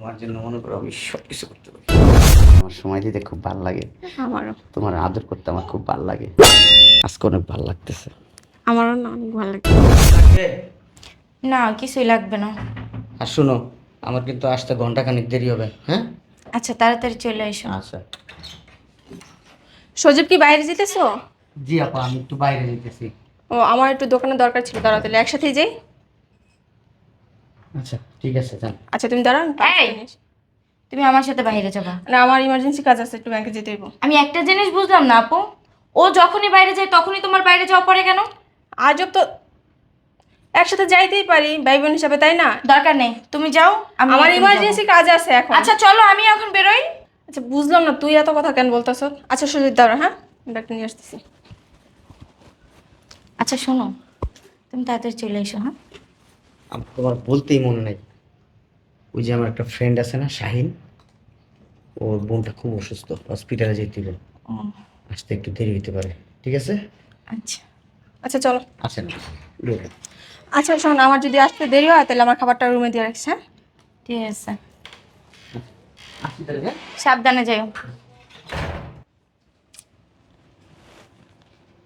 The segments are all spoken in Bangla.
তোমার জন্য মনে করো আমি সব কিছু করতে পারি। আমার সময় দিতে খুব ভালো লাগে। আমারও। তোমার আদর করতে আমার খুব ভালো লাগে। আজকে অনেক ভালো লাগতেছে। আমারও না অনেক ভালো লাগে না কিছুই লাগবে না। আর শুনো আমার কিন্তু আসতে ঘণ্টা খানিক দেরি হবে হ্যাঁ? আচ্ছা তাড়াতাড়ি চলে এসো। আচ্ছা। সজীব কি বাইরে যেতেছো? জি আপা আমি একটু বাইরে যেতেছি। ও আমার একটু দোকানে দরকার ছিল তাহলে একসাথেই যাই। আচ্ছা ঠিক আছে যান। আচ্ছা তুমি দাঁড়াও আমি এই! তুমি আমার সাথে বাইরে যাবা। না আমার ইমার্জেন্সি কাজ আছে একটু ব্যাংকে যেতে হইব। আমি একটা জিনিস বুঝলাম না আপু। ও যখনই বাইরে যায় তখনই তোমার বাইরে যাওয়া পড়ে কেন? আজব তো একসাথে যাইতেই পারি ভাই বোন হিসাবে তাই না? দরকার নেই তুমি যাও আমি আমার ইমার্জেন্সি কাজ আছে এখন। আচ্ছা চলো আমি এখন বেরোই। আচ্ছা বুঝলাম না তুই এত কথা কেন বলতেছ? আচ্ছা সুজিত দাঁড়া হ্যাঁ? ডাক্তার নিয়ে আসতেছি। আচ্ছা শোনো তুমি তাড়াতাড়ি চলে এসো হ্যাঁ? আমার তোমার বলতেই মনে নাই। ওই যে আমার একটা ফ্রেন্ড আছে না শাহিন ওর বোনটা খুব অসুস্থ হসপিটালে যেতে হবে। আসতে একটু দেরি হতে পারে ঠিক আছে? আচ্ছা। আচ্ছা চলো। আসেন রুমে আচ্ছা শোন আমার যদি আসতে দেরি হয় তাহলে আমার খাবারটা রুমে দিয়ে রাখিস হ্যাঁ? ঠিক আছে। হ্যাঁ? সাবধানে যাও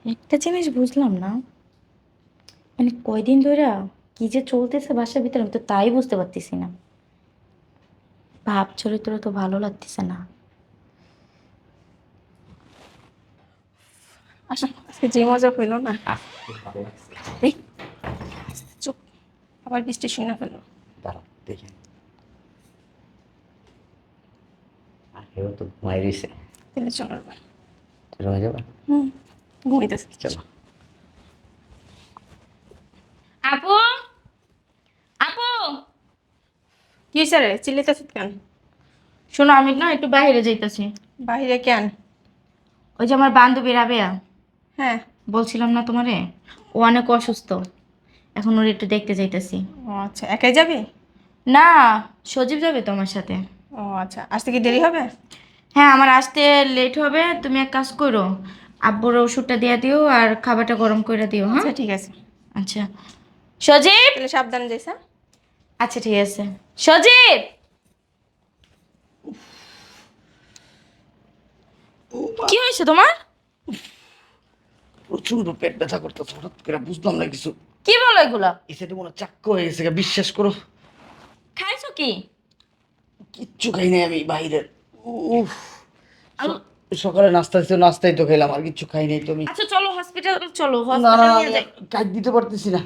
একটা জিনিস বুঝলাম না। মানে কয়দিন ধরে কি যে চলতেছে বাসার ভিতরে আমি তো তাই বুঝতে পারতেছি না। ভাব চরিত্র তো ভালো লাগতেছে না। আজকে যে মজা হইল না? চুপ আবার বৃষ্টি শুনে দেখেন আর তো ঘুমাই রয়েছে। তাহলে চলো এবার। রয়ে যাবা? হুম ঘুমাইতেছে। চলো। আপু আপু! কি হয়েছে রে? চিল্লিতেছ কেন? শোনো আমি না একটু বাইরে যাইতেছি। বাইরে কেন? ওই যে আমার বান্ধবী রাবেয়া হ্যাঁ। বলছিলাম না তোমারে? ও অনেক অসুস্থ। এখন ওর একটু দেখতে যাইতেছি। ও আচ্ছা একাই যাবি? না সজীব যাবে তোমার সাথে। ও আচ্ছা আসতে কি দেরি হবে? হ্যাঁ আমার আসতে লেট হবে। তুমি এক কাজ করো আব্বুর ওষুধটা দিয়ে দিও আর খাবারটা গরম করে দিও হ্যাঁ? আচ্ছা ঠিক আছে। আচ্ছা। সজীব! তাহলে সাবধানে যাইস হ্যাঁ? আচ্ছা ঠিক আছে। সজীব! কি হয়েছে তোমার? প্রচণ্ড পেট ব্যথা করতেছে হঠাৎ করে বুঝলাম না কিছু। কি বলো এগুলা? সাইডে মনে হয় হয়ে গেছে বিশ্বাস করো। খাইছো কি? কিচ্ছু খাই নাই আমি বাইরের উফ। সকালে নাস্তা ছিল নাস্তাই তো খেলাম আর কিচ্ছু খাই নাই তুমি আচ্ছা চলো হসপিটাল চলো না না কাজ দিতে পারতেছি না।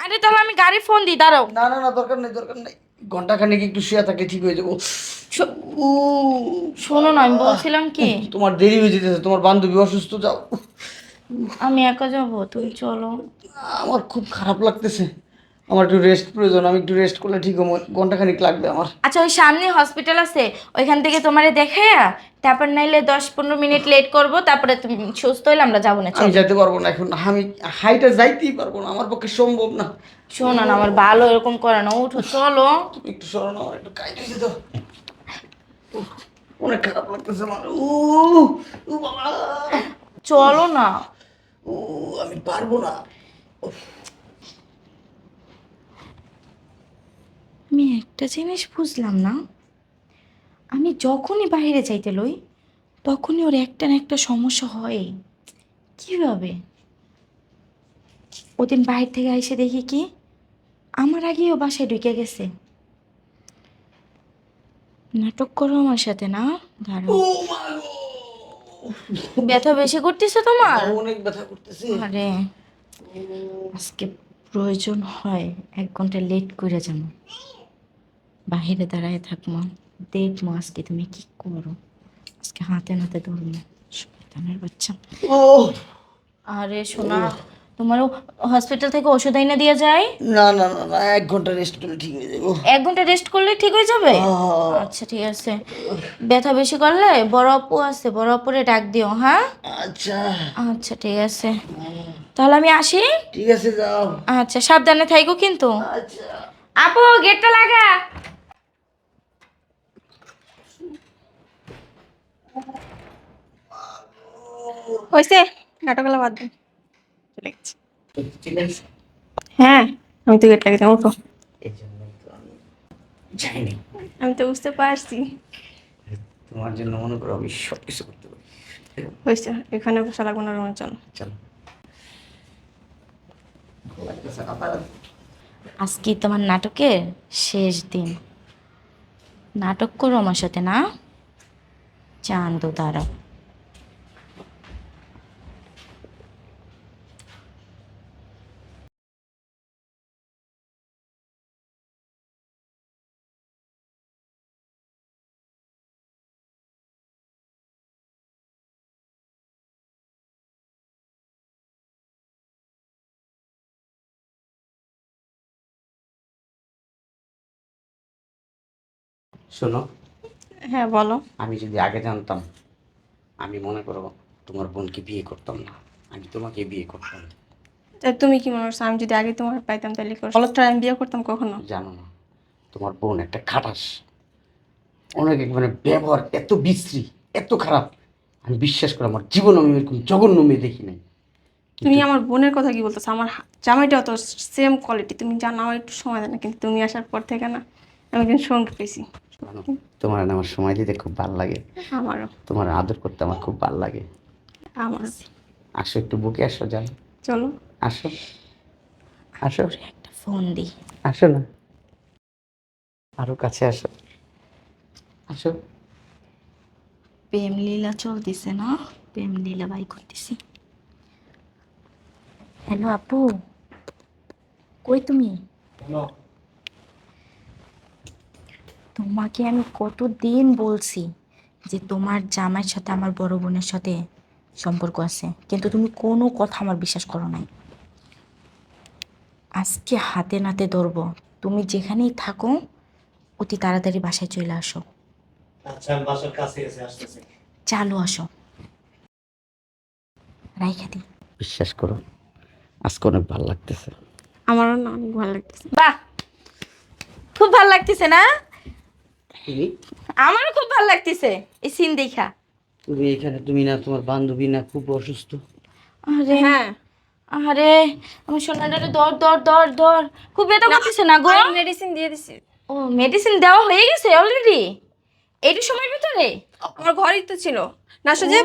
আরে তাহলে আমি গাড়ি ফোন দিই দাঁড়াও। না না না দরকার নেই দরকার নেই। ঘণ্টা খানেক একটু শুয়ে থাকে ঠিক হয়ে যাব। উ, শোনো না আমি বলছিলাম কি? তোমার দেরি হয়ে যেতেছে তোমার বান্ধবী অসুস্থ যাও। আমি একা যাব তুমি চলো। আমার খুব খারাপ লাগতেছে। আমার একটু রেস্ট প্রয়োজন আমি একটু রেস্ট করলে ঠিক হবে ঘণ্টা খানিক লাগবে আমার। আচ্ছা ওই সামনে হসপিটাল আছে ওইখান থেকে তোমারে দেখাইয়া তারপর নাইলে দশ পনেরো মিনিট লেট করব তারপরে তুমি সুস্থ হইলে আমরা যাব না আমি যেতে পারব না এখন আমি হাইটা যাইতেই পারব না আমার পক্ষে সম্ভব না। শোনো না আমার ভালো এরকম করে না উঠো চলো। একটু সরানো আমার একটু কাইটে দিত অনেক খারাপ লাগতেছে আমার। উ উ বাবা। চলো না। উ আমি পারব না। আমি একটা জিনিস বুঝলাম না। আমি যখনই বাইরে যাইতে লই তখনই ওর একটা না একটা সমস্যা হয়। কীভাবে? ওদিন বাইরে থেকে এসে দেখি কি আমার আগেই ও বাসায় ঢুকে গেছে। নাটক করো আমার সাথে না দাঁড়াও। ব্যথা বেশি করতেছে তোমার? অনেক ব্যথা করতেছে। আরে আজকে প্রয়োজন হয় এক ঘণ্টা লেট করে যাব। বাহিরে দাঁড়ায় থাকব দেখব আজকে তুমি কি করো? আজকে হাতে নাতে ধরবো শয়তানের বাচ্চা। ও! আরে শোনা তোমারও হসপিটাল থেকে ওষুধ এনে দিয়ে যায় না না না না এক ঘণ্টা রেস্ট করলে ঠিক হয়ে যাব। এক ঘণ্টা রেস্ট করলে ঠিক হয়ে যাবে? আচ্ছা ঠিক আছে। ব্যথা বেশি করলে বড় আপু আছে বড় আপুরে ডাক দিও হ্যাঁ? আচ্ছা। আচ্ছা ঠিক আছে। তাহলে আমি আসি? ঠিক আছে যাও। আচ্ছা সাবধানে থাইকো কিন্তু। আচ্ছা। আপু গেটটা লাগা। হয়েছে নাটকগুলো বাদ দিন চলে গেছে। হ্যাঁ আমি তো গেট লাগিয়ে ওঠো। এই জন্য তো আমি যাইনি। আমি তো বুঝতে পারছি। তোমার জন্য মনে করো আমি সব কিছু করতে পারি। হয়েছে এখানে বসা লাগবে না রুমে চলো। চলো। আজকে তোমার নাটকের শেষ দিন। নাটক করো আমার সাথে না? চান্দু দাঁড়াও শোনো হ্যাঁ বলো। আমি যদি আগে জানতাম আমি মনে করো তোমার বোনকে বিয়ে করতাম না আমি তোমাকে বিয়ে করতাম। তা তুমি কি মনে করছ আমি যদি আগে তোমার পাইতাম তাহলে কি বলো তো আমি বিয়ে করতাম কখনো? জানো না তোমার বোন একটা খাটাস। অনেক মানে ব্যবহার এত বিশ্রী এত খারাপ। আমি বিশ্বাস করি আমার জীবন আমি এরকম জঘন্য মেয়ে দেখি নাই। তুমি আমার বোনের কথা কি বলতেছো? আমার জামাইটাও তো সেম কোয়ালিটি তুমি জানো আমার একটু সময় দেয় না কিন্তু তুমি আসার পর থেকে না আমি একজন সঙ্গী পেয়েছি তোমার আমার সময় দিতে খুব ভালো লাগে। আমারও। তোমার আদর করতে আমার খুব ভালো লাগে। আমার। আসো একটু বুকে আসো জান চলো। আসো। আসো। একটা ফোন দিই। আসো না। আরও কাছে আসো। আসো। প্রেম লীলা চলতেছে না? প্রেম লীলা বাই করতেছি। হ্যালো আপু কই তুমি? তোমাকে আমি কতদিন বলছি যে তোমার জামাইয়ের সাথে আমার বড় বোনের সাথে সম্পর্ক আছে। কিন্তু তুমি কোনো কথা আমার বিশ্বাস করো নাই। আজকে হাতে নাতে ধরবো। তুমি যেখানেই থাকো অতি তাড়াতাড়ি বাসায় চলে আসো। আচ্ছা আমি বাসার কাছে এসে আসতেছি। চালু আসো। রাইখা দি। বিশ্বাস করো আজকে অনেক ভালো লাগতেছে। আমারও না অনেক ভালো লাগতেছে। বাহ! খুব ভালো লাগতেছে না? আমারও খুব ভালো লাগতেছে এই সিন দেখা। তুমি এখানে তুমি না তোমার বান্ধবী না খুব অসুস্থ। আরে হ্যাঁ। আরে আমার সোনাটারে দর দর দর দর খুব ব্যথা করতেছে না গো। মেডিসিন দিয়ে দিছি। ও মেডিসিন দেওয়া হয়ে গেছে অলরেডি এইটু সময়ের ভিতরে। আমার ঘরেই তো ছিল। না সুজে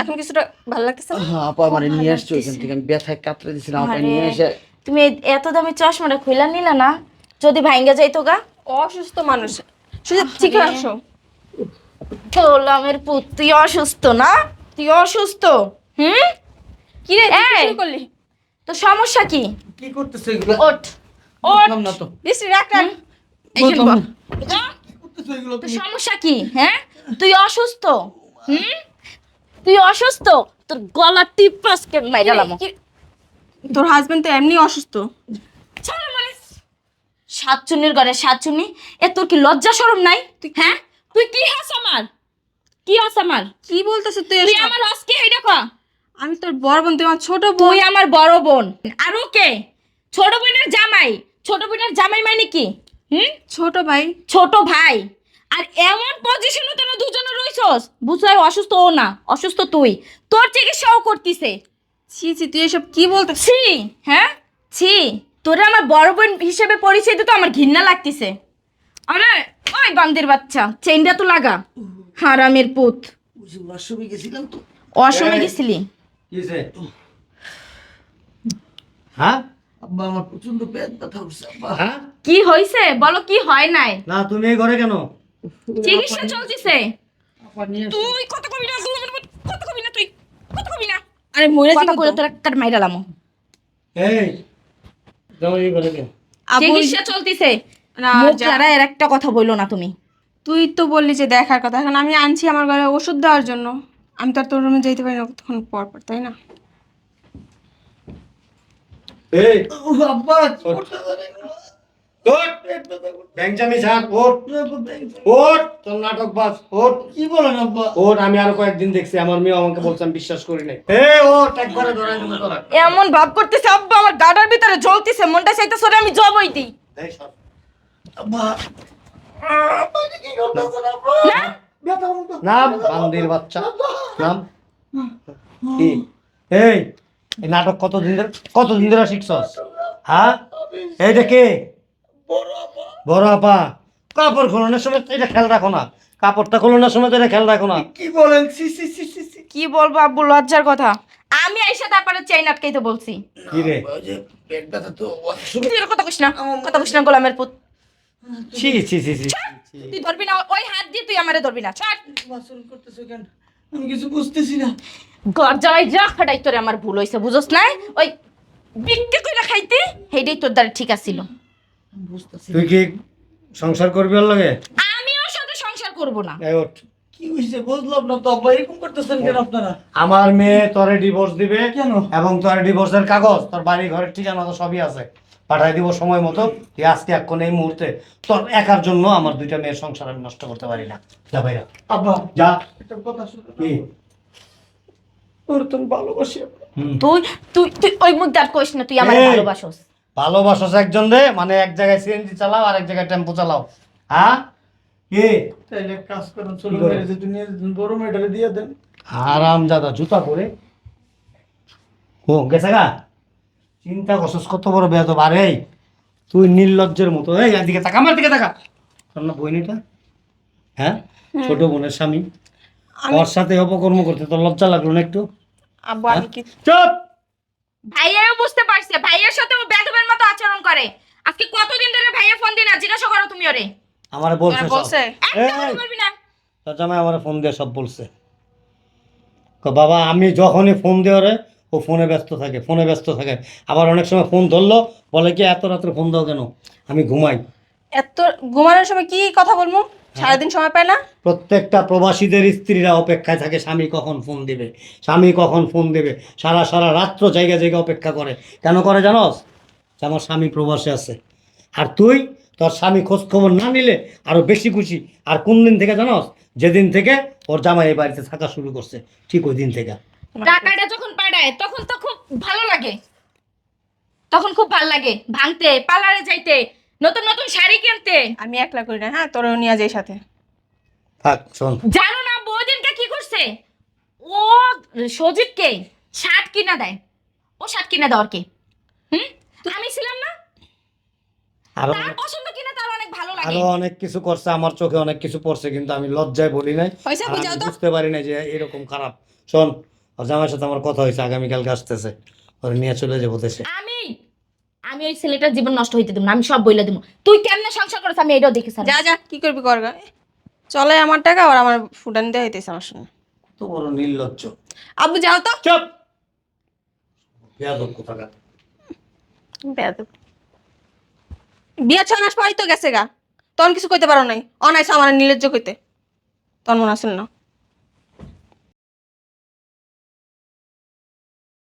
এখন কিছুটা ভালো লাগতেছে হ্যাঁ আপা আমার নিয়ে আসছো এখান থেকে আমি ব্যথায় কাতরে দিছিলাম আপা নিয়ে এসে তুমি এত দামি চশমাটা খুইলা নিলা না যদি ভাঙ্গা যাইতো গা। অসুস্থ মানুষ। সুজে ঠিক হয়ে আসো গোলামের পুত তুই অসুস্থ না? তুই অসুস্থ? হুম? কি রে এই! করলি? তো সমস্যা কি? কি করতেছো এগুলো? ওঠ। বুঝলাম না তো। বৃষ্টি রাখ রাখ। বুঝলাম না। যা। কি করতেছো এগুলো তোর সমস্যা কি? হ্যাঁ? তুই অসুস্থ? হুম? তুই অসুস্থ? তোর গলা টিপাসকে মাইরালাম কি- তোর হাজবেন্ড তো এমনি অসুস্থ। সাতচুন্নির ঘরে সাতচুন্নি? এ তোর কি লজ্জা শরম নাই? তুই হ্যাঁ? তুই কি হাস আমার? কি হাস আমার? কি বলতেছিস তুই তুই আমার হাস কি? এইটা কয়া আমি তোর বড় বোন তুই আমার ছোট বোন। তুই আমার বড় বোন। আর ওকে ছোট বোনের জামাই। ছোট বোনের জামাই মানে কি? হুম? ছোট ভাই। ছোট ভাই। আর এমন পজিশনে তোরা দুজনে রইছস। বুঝলাই অসুস্থ ও না অসুস্থ তুই। তোর চিকিৎসাও করতিছে। ছি ছি তুই এসব কি বলতেছিস ছি হ্যাঁ? ছি। তোরা আমার বড় বোন হিসেবে পরিচয় দিতে আমার ঘৃণা লাগতেছে। আরে ওই বান্দির বাচ্চা চেইনটা তো লাগা। হারামের পুত। বাসবে গেছিলাম তো। অসময় গেছিলি? হ্যাঁ? আব্বা আমার প্রচণ্ড পেট ব্যথা উঠছে হ্যাঁ? কি হইছে বলো কি হয় নাই? না তুমি এই ঘরে কেন? চিকিৎসা চলতেছে। তুই কত কবি না তুই কত কবি না তুই কত কবি না। আরে মরে কথা যাব কইলে। তোর একটা মাইরালাম এই যাও এই ঘরে কেন আবু চিকিৎসা চলতেছে। না মুখ ছাড়া এর একটা কথা বলল না তুমি। তুই তো বললি যে দেখার কথা। এখন আমি আনছি আমার ঘরে ওষুধ দেওয়ার জন্য। আমি তো আর তোর রুমে যেতে পারি না তখন পর পর তাই না? এই উহ, আমি আরও কয়েকদিন দেখছি আমার মেয়ে আমাকে বলছে আমি বিশ্বাস করি নাই। এমন ভাব করতেছে আব্বা আমার গাডার ভিতরে জ্বলতেছে মনটা চাইতেছে আমি জবই দিই। এই বান্দির বাচ্চা। নাম? এই এই নাটক কতদিন ধরে কতদিন ধরে শিখছস? হ্যাঁ? এইটা কে? বড় আপা। কাপড় খোলানোর সময় এটা খেয়াল রাখো না। কাপড়টা খোলানোর সময় তো এটা খেয়াল রাখো না। কি বলেন? সি সি সি সি সি কি বলব আব্বু লজ্জার কথা। আমি আইসা তারপরে চেইন আটকাইতে বলছি। কি রে? ওই পেট ব্যথা তো তুই এর কথা কইস না। কথা কইস না গোলামের পুত। ছি ছি ছি ছি। তুই ধরবি না ওই হাত দিয়ে তুই আমারে ধরবি না। ছাড়! বাসন করতেছো কেন? আমি কিছু বুঝতেছি না। যা খাটাই তোরে আমার ভুল হইছে বুঝছ না ওই বিক্রি কইরা খাইতে হেডেই তোর দ্বারা ঠিক আছিল। বুঝতেছি তুই কি সংসার করবি ওর লগে? আমি ওর সাথে সংসার করব না। এই ওঠ। কি হইছে বুঝলাম না তো আব্বা এরকম করতেছেন কেন আপনারা? আমার মেয়ে তোরে ডিভোর্স দিবে কেন? এবং তোর ডিভোর্সের কাগজ তোর বাড়ি ঘরের ঠিকানা তো সবই আছে। পাঠাই দিব সময় মতো তুই আজকে এখন এই মুহূর্তে তোর একার জন্য আমার দুইটা মেয়ের সংসার আমি নষ্ট করতে পারি না। যা ভাইরা আব্বা যা। একটা কথা শুনো কি? ওর তো আমি ভালোবাসি। আব্বা। হুম। তুই তুই তুই ওই মুখ দাঁত কইস না তুই আমার এই! ভালোবাসোস। ভালোবাসো একজন রে মানে এক জায়গায় সিএনজি চালাও আর এক জায়গায় টেম্পো চালাও। হ্যাঁ? কি? তাইলে কাজ করুন? মেরে যে দুনিয়া বড় মেয়েটারে দিয়ে দেন। আরাম দাদা জুতা পরে। ও গেছে গা? চিন্তা করছিস কত বড় বেদ আরে তুই নির্লজ্জের মতো। এই এদিকে তাকা আমার দিকে তাকা। তোর না বইনিটা হ্যাঁ? ছোট বোনের স্বামী। ওর সাথে অপকর্ম করতে তোর লজ্জা লাগল না একটু? আব্বু আমি কি চুপ! ভাইয়াও বুঝতে পারছে ভাইয়ের সাথে ও বেদবের মতো আচরণ করে। আজকে কতদিন ধরে ভাইয়া ফোন দিনা জিজ্ঞাসা করো তুমি ওরে। আমার বলছে বলছে। এই! বলবি না। তোর জামাই আমার ফোন দিয়ে সব বলছে। বাবা আমি যখনই ফোন দিয়ে ওরে ও ফোনে ব্যস্ত থাকে ফোনে ব্যস্ত থাকে। আবার অনেক সময় ফোন ধরলো বলে কি এত রাত্রে ফোন দাও কেন? আমি ঘুমাই। এত ঘুমানোর সময় কি কথা বলব? সারাদিন সময় পায় না? প্রত্যেকটা প্রবাসীদের স্ত্রীরা অপেক্ষায় থাকে স্বামী কখন ফোন দিবে? স্বামী কখন ফোন দেবে? সারা সারা রাত্র জায়গা জায়গা অপেক্ষা করে। কেন করে জানোস? যে আমার স্বামী প্রবাসে আছে। আর তুই তোর স্বামী খোঁজ খবর না নিলে আরও বেশি খুশি। আর কোন দিন থেকে জানোস? যেদিন থেকে ওর জামাই এই বাড়িতে থাকা শুরু করছে ঠিক ওই দিন থেকে। টাকাটা যখন পাঠায় তখন তো খুব ভালো লাগে। তখন খুব ভালো লাগে ভাঙতে পার্লারে যাইতে। নতুন নতুন শাড়ি কিনতে। আমি একলা করি না হ্যাঁ তোরও নিয়ে যাই সাথে। থাক শোন। জানো না বৌদিনকে কি করছে? ও সজিবকে শার্ট কিনা দেয়। ও শার্ট কিনা দেওয়ার কে হুম? আমি ছিলাম না। আরও তার পছন্দ কিনা তার অনেক ভালো লাগে। আরও অনেক কিছু করছে আমার চোখে অনেক কিছু পড়ছে কিন্তু আমি লজ্জায় বলি নাই। আর বুঝাও তো। বুঝতে পারি না যে এরকম খারাপ। শোন জামাইয়ের সাথে আমার কথা হয়েছে আগামীকালকে আসতেছে। ওরে নিয়ে চলে যাব দেশে। আমি আমি ওই ছেলেটার জীবন নষ্ট হইতে দেবো না আমি সব বইলে দেবো। তুই কেমনে সংসার করিস আমি এটাও দেখেছি যা যা কি করবি কর গা। চলে আমার টাকা আর আমার ফুটান দেওয়া হইতেছে আমার সঙ্গে। কত বড় নির্লজ্জ। আব্বু যাও তো। চুপ! বেয়াদব কোথাকার। বেয়াদব। বিয়ে ছয় মাস পরই তো গেছে গা। তখন কিছু কইতে পারো নাই। অনাইস আমার নির্লজ্জ কইতে। তখন মনে আসল না।